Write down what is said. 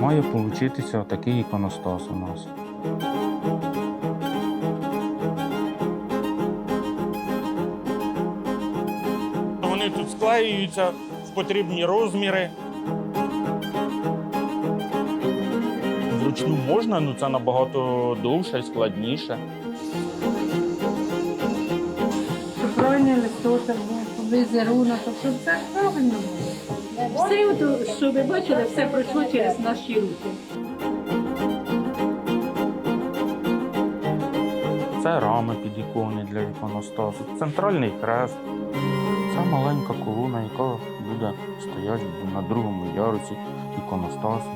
має получитися такий іконостас у нас. Вони тут склеюються в потрібні розміри. Вручну можна, ну це набагато довше і складніше. Правильний листочок візерунок, щоб все правильно було. Все, що ви бачили, все пройшло через наші руки. Це рами під ікони для іконостасу, центральний хрест. Це маленька колона, яка буде стояти на другому ярусі іконостасу.